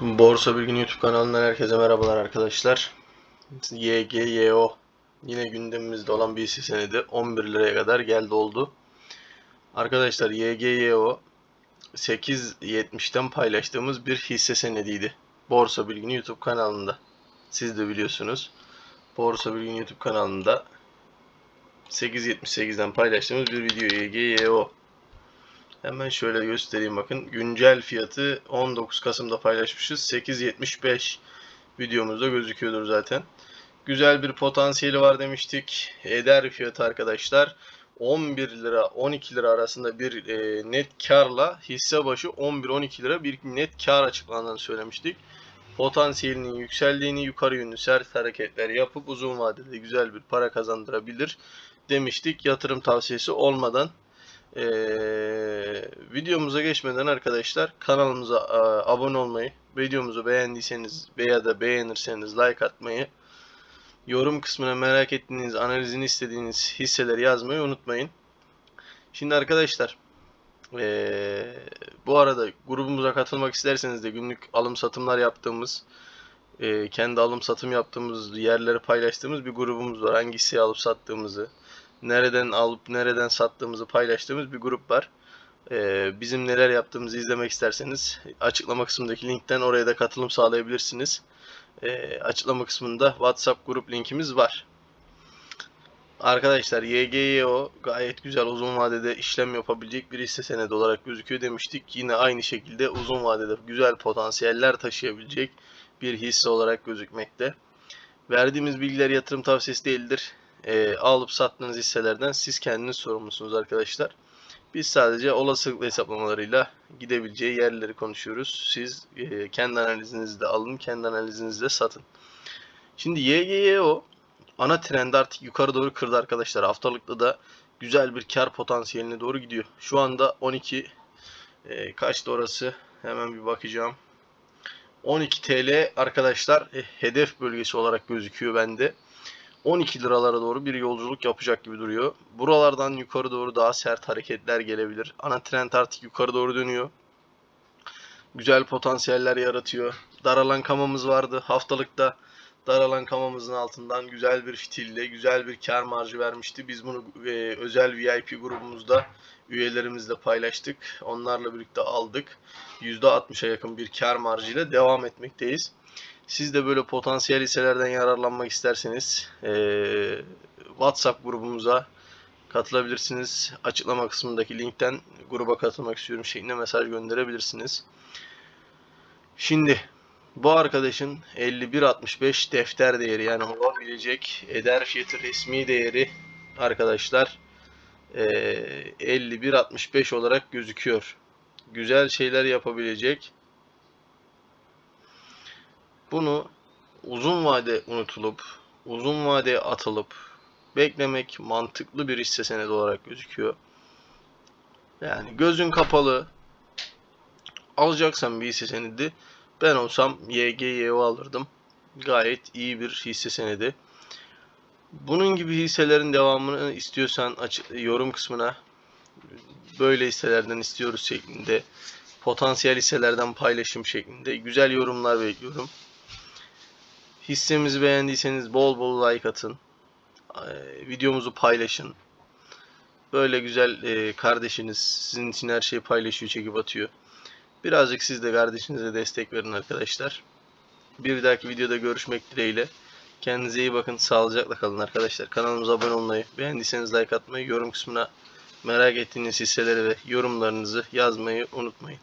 Borsa Bilgin YouTube kanalından herkese merhabalar arkadaşlar. YGYO yine gündemimizde olan bir hisse senedi 11 liraya kadar geldi oldu. Arkadaşlar YGYO 8.70'ten paylaştığımız bir hisse senediydi. Borsa Bilgin YouTube kanalında. Siz de biliyorsunuz. Borsa Bilgin YouTube kanalında 8.78'den paylaştığımız bir video YGYO. Hemen şöyle göstereyim bakın. Güncel fiyatı 19 Kasım'da paylaşmışız. 8.75 videomuzda gözüküyordur zaten. Güzel bir potansiyeli var demiştik. Eder fiyatı arkadaşlar 11 lira 12 lira arasında bir e, net karla hisse başı 11-12 lira bir net kar açıklandığını söylemiştik. Potansiyelinin yükseldiğini, yukarı yönlü sert hareketler yapıp uzun vadede güzel bir para kazandırabilir demiştik. Yatırım tavsiyesi olmadan ee, videomuza geçmeden arkadaşlar kanalımıza e, abone olmayı, videomuzu beğendiyseniz veya da beğenirseniz like atmayı, yorum kısmına merak ettiğiniz, analizini istediğiniz hisseleri yazmayı unutmayın. Şimdi arkadaşlar ee, bu arada grubumuza katılmak isterseniz de günlük alım satımlar yaptığımız, e, kendi alım satım yaptığımız yerleri paylaştığımız bir grubumuz var. Hangi hisseyi alıp sattığımızı, nereden alıp nereden sattığımızı paylaştığımız bir grup var. Ee, bizim neler yaptığımızı izlemek isterseniz açıklama kısmındaki linkten oraya da katılım sağlayabilirsiniz. Ee, açıklama kısmında WhatsApp grup linkimiz var. Arkadaşlar YGYO gayet güzel uzun vadede işlem yapabilecek bir hisse senedi olarak gözüküyor demiştik. Yine aynı şekilde uzun vadede güzel potansiyeller taşıyabilecek bir hisse olarak gözükmekte. Verdiğimiz bilgiler yatırım tavsiyesi değildir e, alıp sattığınız hisselerden siz kendiniz sorumlusunuz arkadaşlar. Biz sadece olasılıklı hesaplamalarıyla gidebileceği yerleri konuşuyoruz. Siz e, kendi analizinizde alın, kendi analizinizde satın. Şimdi YGYO ana trendi artık yukarı doğru kırdı arkadaşlar. Haftalıkta da güzel bir kar potansiyeline doğru gidiyor. Şu anda 12 e, kaçtı orası? Hemen bir bakacağım. 12 TL arkadaşlar e, hedef bölgesi olarak gözüküyor bende. 12 liralara doğru bir yolculuk yapacak gibi duruyor. Buralardan yukarı doğru daha sert hareketler gelebilir. Ana trend artık yukarı doğru dönüyor. Güzel potansiyeller yaratıyor. Daralan kamamız vardı. Haftalıkta daralan kamamızın altından güzel bir fitille, güzel bir kar marjı vermişti. Biz bunu e, özel VIP grubumuzda üyelerimizle paylaştık. Onlarla birlikte aldık. %60'a yakın bir kar marjıyla devam etmekteyiz. Siz de böyle potansiyel hisselerden yararlanmak isterseniz e, WhatsApp grubumuza katılabilirsiniz. Açıklama kısmındaki linkten gruba katılmak istiyorum şeklinde mesaj gönderebilirsiniz. Şimdi bu arkadaşın 51.65 defter değeri yani olabilecek eder fiyatı resmi değeri arkadaşlar e, 51.65 olarak gözüküyor. Güzel şeyler yapabilecek bunu uzun vade unutulup, uzun vade atılıp beklemek mantıklı bir hisse senedi olarak gözüküyor. Yani gözün kapalı alacaksan bir hisse senedi ben olsam YGYO alırdım. Gayet iyi bir hisse senedi. Bunun gibi hisselerin devamını istiyorsan yorum kısmına böyle hisselerden istiyoruz şeklinde potansiyel hisselerden paylaşım şeklinde güzel yorumlar bekliyorum. Hissemizi beğendiyseniz bol bol like atın. Ee, videomuzu paylaşın. Böyle güzel e, kardeşiniz sizin için her şeyi paylaşıyor, çekip atıyor. Birazcık siz de kardeşinize destek verin arkadaşlar. Bir dahaki videoda görüşmek dileğiyle. Kendinize iyi bakın. Sağlıcakla kalın arkadaşlar. Kanalımıza abone olmayı, beğendiyseniz like atmayı, yorum kısmına merak ettiğiniz hisseleri ve yorumlarınızı yazmayı unutmayın.